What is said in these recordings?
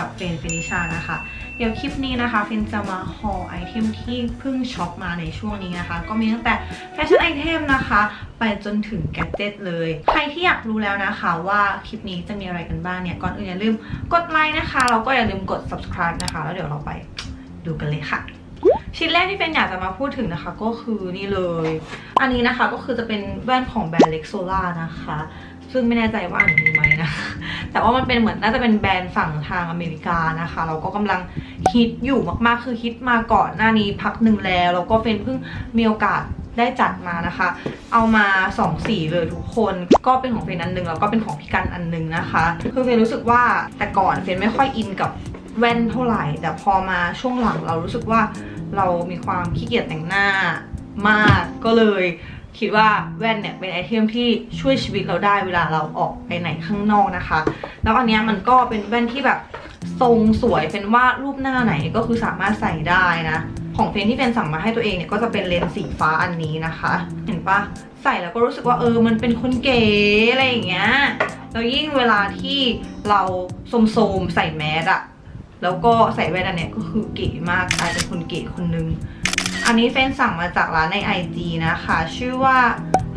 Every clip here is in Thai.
กับเฟนฟินิชานะคะ เดี๋ยวคลิปนี้นะคะฟินจะมาฮอไอเทมที่เพิ่งช็อปมาในช่วงนี้นะคะ ก็มีตั้งแต่แฟชั่นไอเทมนะคะ ไปจนถึงแกจิตเลย ใครที่อยากรู้แล้วนะคะว่าคลิปนี้จะมีอะไรกันบ้างเนี่ย ก่อนอื่นอย่าลืมกดไลค์นะคะแล้วก็อย่าลืมกด subscribe นะคะ แล้วเดี๋ยวเราไปดูกันเลยค่ะชิ้นแรกที่เป็นอยากจะมาพูดถึงนะคะก็คือนี่เลย อันนี้นะคะก็คือจะเป็นแว่นของแบรนด์เล็กโซล่านะคะ ซึ่งไม่แน่ใจว่าอันนี้ไหมนะ แต่ว่ามันเป็นเหมือนน่าจะเป็นแบรนด์ฝั่งทางอเมริกานะคะแล้วก็กำลังฮิตอยู่มากๆ คือฮิตมาก่อนหน้านี้พักหนึ่งแล้ว แล้วก็เฟนเพิ่งมีโอกาสได้จัดมานะคะ เอามาสองสีเลยทุกคน ก็เป็นของเฟนอันหนึงแล้วก็เป็นของพี่กันอันหนึงนะคะ คือเฟนรู้สึกว่าแต่ก่อนเฟนไม่ค่อยอินกับแว่นเท่าไหร่ แต่พอมาช่วงหลังเรารู้สึกว่าเรามีความขี้เกียจแต่งหน้ามากก็เลย คิดว่าแว่นเนี่ยเป็นไอเทมที่ช่วยชีวิตเราได้เวลาเราออกไปไหนข้างนอกนะคะ แล้วอันนี้มันก็เป็นแว่นที่แบบทรงสวยเป็นว่ารูปหน้าไหนก็คือสามารถใส่ได้นะ ของเพนที่เป็นสั่งมาให้ตัวเองเนี่ยก็จะเป็นเลนส์สีฟ้าอันนี้นะคะ เห็นปะใส่แล้วก็รู้สึกว่าเออมันเป็นคนเก๋อะไรอย่างเงี้ยแล้วยิ่งเวลาที่เราโสมๆใส่แมสอะแล้วก็ใส่แว่นอันเนี้ยก็คือเก๋มากกลายเป็นคนเก๋คนนึง อันนี้เฟนสั่งมาจากร้านใน IG นะคะ ชื่อว่า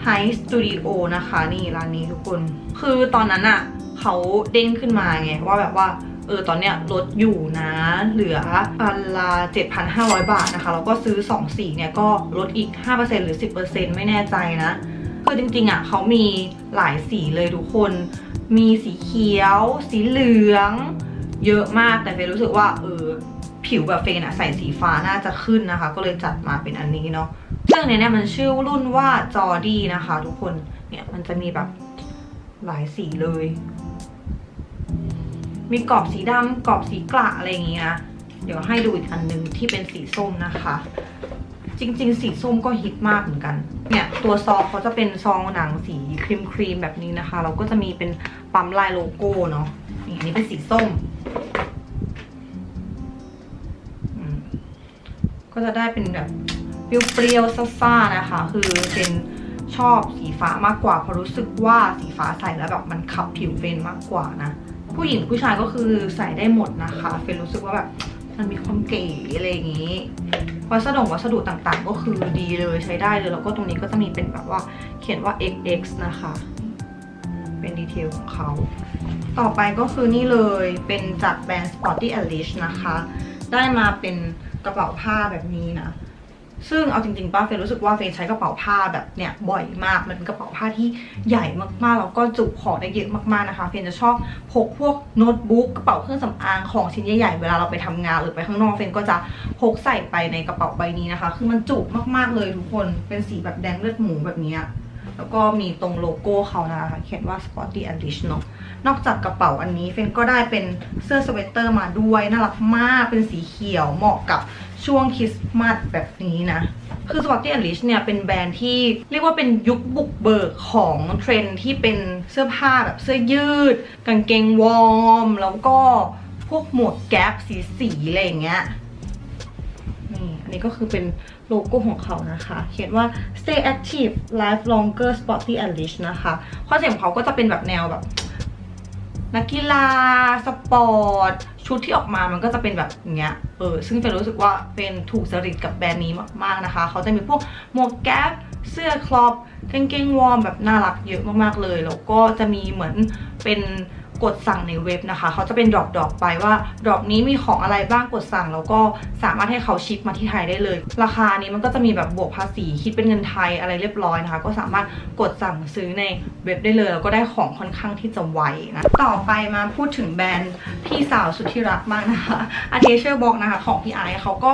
High Studio นะคะ นี่ร้านนี้ทุกคน คือตอนนั้นอะเขาเด้งขึ้นมาไง ว่าแบบว่าเออตอนเนี้ยลดอยู่นะ เหลืออันละ7,500 บาทนะคะ แล้วก็ซื้อ 2 สีเนี่ยก็ลดอีก 5%หรือ 10%ไม่แน่ใจนะ คือจริงๆอะเขามีหลายสีเลยทุกคน มีสีเขียว สีเหลือง เยอะมากแต่เฟนรู้สึกว่าเออ ผิวแบบเฟนอะใส่สีฟ้าน่าจะขึ้นนะคะ ก็เลยจัดมาเป็นอันนี้เนาะซึ่งอันเนี้เนี่ยมันชื่อรุ่นว่าจอดี้นะคะ ทุกคนเนี่ยมันจะมีแบบหลายสีเลย มีกรอบสีดำกรอบสีกระอะไรอย่างเงี้นะเดี๋ยวให้ดูอีกอันหนึงที่เป็นสีส้มนะคะ จริง ๆ สีส้มก็ฮิตมากเหมือนกัน เนี่ยตัวซองเขาจะเป็นซองหนังสีครีมครีมแบบนี้นะคะแล้วก็จะมีเป็นปั๊มลายโลโก้เนาะนี่อันนี้เป็นสีส้ม ก็จะได้เป็นแบบเปรี้ยวๆซ่าๆนะคะ คือเป็นชอบสีฟ้ามากกว่าเพราะรู้สึกว่าสีฟ้าใส่แล้วแบบมันขับผิวเฟนมากกว่านะ ผู้หญิงผู้ชายก็คือใส่ได้หมดนะคะ เฟนรู้สึกว่าแบบมันมีความเก๋อะไรอย่างนี้วัสดุวัสดุต่างๆ ก็คือดีเลยใช้ได้เลย แล้วก็ตรงนี้ก็จะมีเป็นแบบว่าเขียนว่า XX นะคะ เป็นดีเทลของเขา ต่อไปก็คือนี่เลยเป็นจากแบรนด์ Sporty Alice นะคะ ได้มาเป็น กระเป๋าผ้าแบบนี้นะ ซึ่งเอาจริงๆป้าเฟยรู้สึกว่าเฟยใช้กระเป๋าผ้าแบบเนี่ยบ่อยมาก มันเป็นกระเป๋าผ้าที่ใหญ่มากๆแล้วก็จุของได้เยอะมากๆนะคะ เฟยจะชอบพกพวกโน้ตบุ๊กกระเป๋าเครื่องสำอางของชิ้นใหญ่ๆเวลาเราไปทำงานหรือไปข้างนอกเฟยก็จะพกใส่ไปในกระเป๋าใบนี้นะคะ คือมันจุมากๆเลยทุกคน เป็นสีแบบแดงเลือดหมูแบบนี้ แล้วก็มีตรงโลโก้เขานะคะเขียนว่า Sporty Alice เนาะนอกจากกระเป๋าอันนี้เฟนก็ได้เป็นเสื้อสเวตเตอร์มาด้วย น่ารักมากเป็นสีเขียวเหมาะกับช่วงคริสต์มาสแบบนี้นะ คือ Sporty Alice เนี่ยเป็นแบรนด์ที่เรียกว่าเป็นยุคบุกเบิกของเทรนที่เป็นเสื้อผ้าแบบเสื้อยืด กางเกงวอร์ม แล้วก็พวกหมวกแก๊ปสีสีๆอะไรอย่างเงี้ยนี่อันนี้ก็คือเป็น โลโก้ของเขานะคะ เขียนว่า stay active life longer sporty and rich นะคะคอนเซ็ปต์ของเขาก็จะเป็นแบบแนวแบบนักกีฬา สปอร์ต ชุดที่ออกมามันก็จะเป็นแบบอย่างเงี้ย เออ ซึ่งเป็นรู้สึกว่าเป็นถูกสริตกับแบรนด์นี้มากๆนะคะ เขาจะมีพวกหมวกแก๊ป เสื้อคลอปกางเกงวอร์มแบบน่ารักเยอะมากๆเลย แล้วก็จะมีเหมือนเป็น กดสั่งในเว็บนะคะ เขาจะเป็นดรอปดรอปไปว่าดรอปนี้มีของอะไรบ้างกดสั่ง แล้วก็สามารถให้เขาชิปมาที่ไทยได้เลย ราคานี้มันก็จะมีแบบบวกภาษีคิดเป็นเงินไทยอะไรเรียบร้อยนะคะ ก็สามารถกดสั่งซื้อในเว็บได้เลย แล้วก็ได้ของค่อนข้างที่จะไวนะต่อไปมาพูดถึงแบรนด์พี่สาวสุดที่รักมากนะคะ a t e s u r e Box นะคะของพี่ไอซ์เขาก็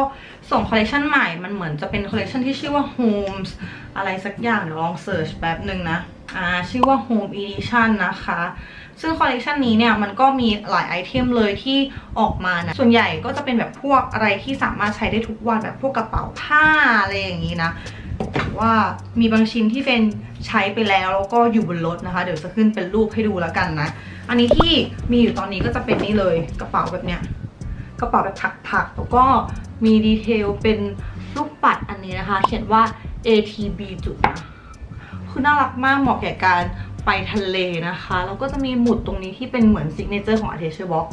ส่งคอลเลคชันใหม่มันเหมือนจะเป็นคอลเลคชันที่ชื่อว่า Homes อะไรสักอย่างเดี๋ยวลองเสิร์ชแป๊บหนึ่งนะ อ่าชื่อว่า Home Edition นะคะ ซึ่งคอลเลกชันนี้เนี่ยมันก็มีหลายไอเทมเลยที่ออกมานะ ส่วนใหญ่ก็จะเป็นแบบพวกอะไรที่สามารถใช้ได้ทุกวันแบบพวกกระเป๋าผ้าอะไรอย่างนี้นะแต่ว่ามีบางชิ้นที่เฟนใช้ไปแล้วแล้วก็อยู่บนรถนะคะ เดี๋ยวจะขึ้นเป็นรูปให้ดูแล้วกันนะ อันนี้ที่มีอยู่ตอนนี้ก็จะเป็นนี่เลยกระเป๋าแบบเนี้ยกระเป๋าแบบถักๆแล้วก็มีดีเทลเป็นลูกปัดอันนี้นะคะ เขียนว่า ATB จุดนะ คือน่ารักมากเหมาะแก่การไปทะเลนะคะแล้วก็จะมีหมุดตรงนี้ที่เป็นเหมือนซิกเนเจอร์ของ a t t a c h e Box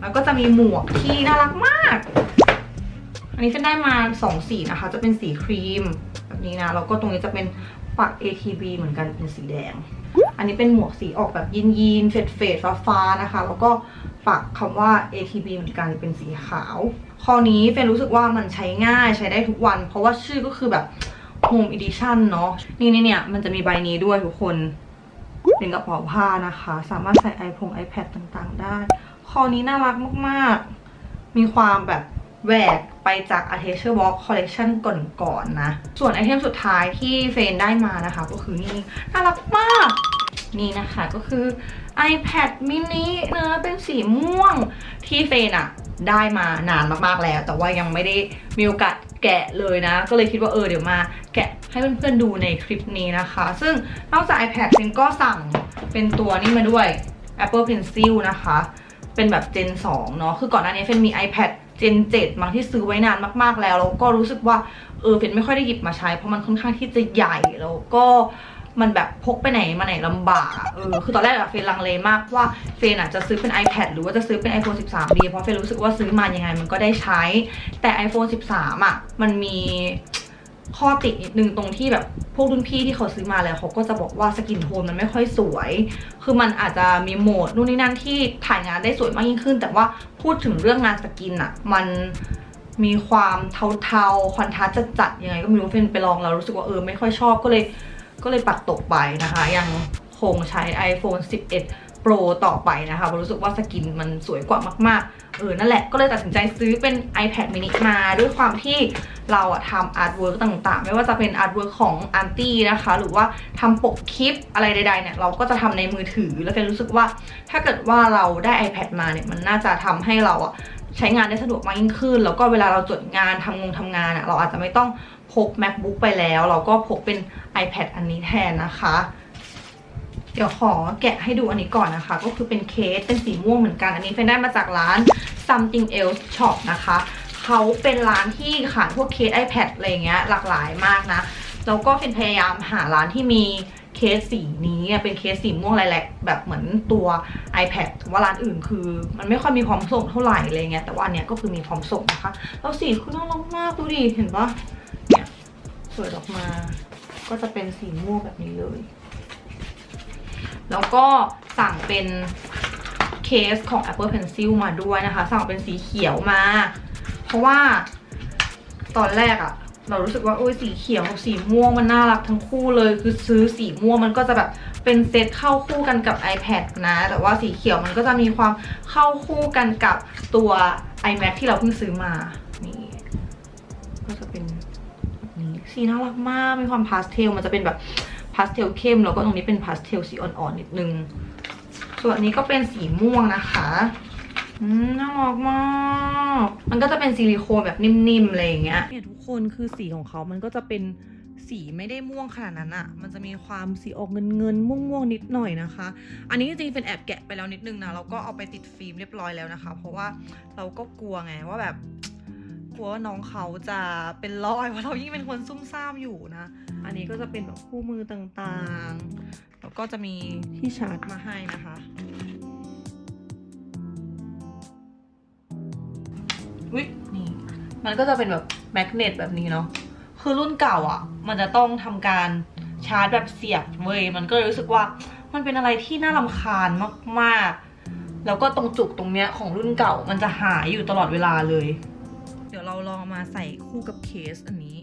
แล้วก็จะมีหมวกที่น่ารักมาก อันนี้เฟนได้มาสองสีนะคะ จะเป็นสีครีมแบบนี้นะแล้วก็ตรงนี้จะเป็นปัก ATB เหมือนกันเป็นสีแดง อันนี้เป็นหมวกสีออกแบบยีนยีนเฟดเฟดฟ้าฟ้าๆนะคะ แล้วก็ปักคำว่า ATB เหมือนกันเป็นสีขาว คอนี้เฟนรู้สึกว่ามันใช้ง่ายใช้ได้ทุกวัน เพราะว่าชื่อก็คือแบบ Home Edition เนาะนี่นี่เนี่ยมันจะมีใบนี้ด้วยทุกคนเป็นกระเป๋าผ้านะคะ สามารถใส่ iPhone iPad ต่างๆ ได้ คอนี้น่ารักมากๆ มีความแบบแหวกไปจาก a t a c h e r Walk Collection ก่อนๆนะ ส่วนไอเทมสุดท้ายที่เฟนได้มานะคะ ก็คือนี่ น่ารักมาก นี่นะคะก็คือ iPad mini เนื้อะเป็นสีม่วงที่เฟนอะ ได้มานานมากๆแล้ว แต่ว่ายังไม่ได้มีโอกาสแกะเลยนะ ก็เลยคิดว่าเออเดี๋ยวมาแกะให้เพื่อนๆดูในคลิปนี้นะคะ ซึ่งนอกจาก iPad เฟรนก็สั่งเป็นตัวนี้มาด้วย Apple Pencil นะคะ เป็นแบบ Gen 2 เนาะคือก่อนหน้านี้เฟนมี iPad Gen 7มาที่ซื้อไว้นานมากๆแล้วแล้วก็รู้สึกว่าเออเฟนไม่ค่อยได้หยิบมาใช้เพราะมันค่อนข้างที่จะใหญ่แล้วก็ มันแบบพกไปไหนมาไหนลำบากอะเออคือตอนแรกอะเฟนลังเลมากว่าเฟนอะจะซื้อเป็น iPad หรือว่าจะซื้อเป็น iPhone 13 ดีเพราะเฟนรู้สึกว่าซื้อมายังไงมันก็ได้ใช้ แต่ iPhone 13อะมันมีข้อติดนิดนึงตรงที่แบบพวกรุ่นพี่ที่เขาซื้อมาแล้วเขาก็จะบอกว่าสกินโทนมันไม่ค่อยสวย คือมันอาจจะมีโหมดนู่นนี่นั่นที่ถ่ายงานได้สวยมากยิ่งขึ้น แต่ว่าพูดถึงเรื่องงานสกินอะมันมีความเทาๆคอนทราสต์จัดๆยังไงก็ไม่รู้เฟนไปลองแล้วรู้สึกว่าเออไม่ค่อยชอบก็เลย ก็เลยปัดตกไปนะคะ ยังคงใช้ iPhone 11 Pro ต่อไปนะคะเพราะรู้สึกว่าสกินมันสวยกว่ามากๆ เออ นั่นแหละ ก็เลยตัดสินใจซื้อเป็น iPad mini มาด้วยความที่เราอะทำอาร์ตเวิร์กต่างๆ ไม่ว่าจะเป็นอาร์ตเวิร์กของอันตี้นะคะ หรือว่าทำปกคลิปอะไรใดๆเนี่ย เราก็จะทำในมือถือ แล้วเฟนรู้สึกว่า ถ้าเกิดว่าเราได้ iPad มาเนี่ย มันน่าจะทำให้เราอะใช้งานได้สะดวกมากยิ่งขึ้น แล้วก็เวลาเราจดงานทำงงทำงานอะเราอาจจะไม่ต้อง ก macbook ไปแล้ว เราก็พกเป็น iPad อันนี้แทนนะคะ เดี๋ยวขอแกะให้ดูอันนี้ก่อนนะคะ ก็คือเป็นเคสเป็นสีม่วงเหมือนกันอันนี้เฟนได้มาจากร้าน something else shop นะคะเขาเป็นร้านที่ขายพวกเคส iPad อะไรเงี้ยหลากหลายมากนะแล้วก็เฟนพยายามหาร้านที่มีเคสสีนี้เป็นเคสสีม่วงแหลกแบบเหมือนตัว iPad ถือว่าร้านอื่นคือ มันไม่ค่อยมีพร้อมส่งเท่าไหร่อะไรเงี้ยแต่ว่าอันเนี้ยก็คือมีพร้อมส่งนะคะแล้วสีคือน่ารักมากดูดิเห็นปะ เนี่ยเปิดออกมา ก็จะเป็นสีม่วงแบบนี้เลย แล้วก็สั่งเป็นเคสของ Apple Pencil มาด้วยนะคะ สั่งเป็นสีเขียวมา เพราะว่าตอนแรกอะเรารู้สึกว่าโอ้ยสีเขียวกับสีม่วงมันน่ารักทั้งคู่เลย คือซื้อสีม่วงมันก็จะแบบเป็นเซตเข้าคู่กันกับ iPad นะ แต่ว่าสีเขียวมันก็จะมีความเข้าคู่กันกับตัว iMac ที่เราเพิ่งซื้อมา นี่ ก็จะเป็น สีน่ารักมากมีความพาสเทลมันจะเป็นแบบพาสเทลเข้มแล้วก็ตรงนี้เป็นพาสเทลสีอ่อนๆนิดนึง ส่วนนี้ก็เป็นสีม่วงนะคะอืมน่ารักมาก มันก็จะเป็นซิลิโคนแบบนิ่มๆอะไรอย่างเงี้ยเนี่ยทุกคนคือสีของเขามันก็จะเป็นสีไม่ได้ม่วงขนาดนั้นอะมันจะมีความสีออกเงินเงินๆม่วงม่วงๆนิดหน่อยนะคะ อันนี้จริงๆเป็นแอบแกะไปแล้วนิดนึงนะ แล้วก็เอาไปติดฟิล์มเรียบร้อยแล้วนะคะ เพราะว่าเราก็กลัวไงว่าแบบ ลัวว่าน้องเขาจะเป็นรอยเพราะเรายิ่งเป็นคนซุ่มซ่ามอยู่นะ อันนี้ก็จะเป็นแบบคู่มือต่างๆ แล้วก็จะมีที่ชาร์จมาให้นะคะอุ๊ยนี่ มันก็จะเป็นแบบแมกเนตแบบนี้เนาะ คือรุ่นเก่าอะ มันจะต้องทำการชาร์จแบบเสียบเว้ย มันก็เลยรู้สึกว่ามันเป็นอะไรที่น่ารำคาญมากๆ แล้วก็ตรงจุกตรงเนี้ยของรุ่นเก่ามันจะหายอยู่ตลอดเวลาเลย ลองมาใส่คู่กับเคสอันนี้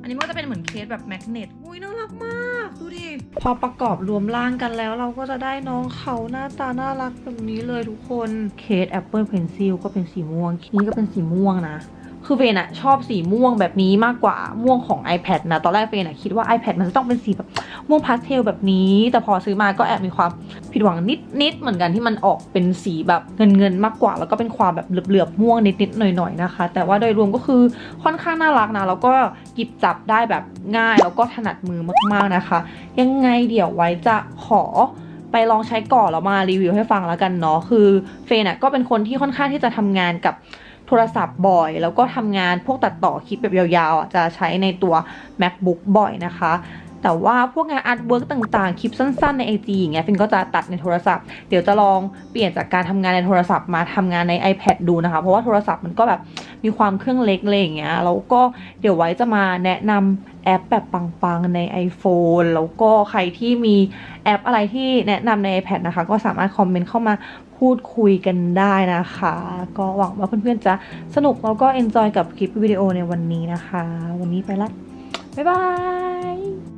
อันนี้มันก็จะเป็นเหมือนเคสแบบแมกเนตอุ้ยน่ารักมาก ดูดิ พอประกอบรวมร่างกันแล้ว เราก็จะได้น้องเขาหน้าตาน่ารักแบบนี้เลยทุกคน เคส Apple Pencil ก็เป็นสีม่วง นี้ก็เป็นสีม่วงนะคือเฟนอะชอบสีม่วงแบบนี้มากกว่าม่วงของ iPad นะ ตอนแรกเฟนอะคิดว่า iPad มันจะต้องเป็นสีแบบ ม่วงพาสเทลแบบนี้ แต่พอซื้อมาก็แอบมีความผิดหวังนิดๆเหมือนกันที่มันออกเป็นสีแบบเงินเงินๆมากกว่า แล้วก็เป็นความแบบเหลือบๆม่วงนิดๆหน่อยๆนะคะ แต่ว่าโดยรวมก็คือค่อนข้างน่ารักนะแล้วก็หยิบจับได้แบบง่าย แล้วก็ถนัดมือมากๆนะคะ ยังไงเดี๋ยวไว้จะขอไปลองใช้ก่อนแล้วมารีวิวให้ฟังแล้วกันเนาะคือเฟนอะก็เป็นคนที่ค่อนข้างที่จะทำงานกับโทรศัพท์บ่อย แล้วก็ทำงานพวกตัดต่อคลิปแบบยาวๆจะใช้ในตัว macbook บ่อยนะคะ แต่ว่าพวกงานอาร์ตเวิร์กต่างๆ คลิปสั้นๆใน IG อย่างเงี้ยฟินก็จะตัดในโทรศัพท์ เดี๋ยวจะลองเปลี่ยนจากการทำงานในโทรศัพท์มาทำงานใน iPad ดูนะคะ เพราะว่าโทรศัพท์มันก็แบบมีความเครื่องเล็กเลยอย่างเงี้ย แล้วก็เดี๋ยวไว้จะมาแนะนำแอปแบบปังๆใน iPhone แล้วก็ใครที่มีแอปอะไรที่แนะนำใน iPad นะคะ ก็สามารถคอมเมนต์เข้ามาพูดคุยกันได้นะคะ ก็หวังว่าเพื่อนๆจะสนุกแล้วก็ enjoy กับคลิปวิดีโอในวันนี้นะคะ วันนี้ไปละ บ๊ายบาย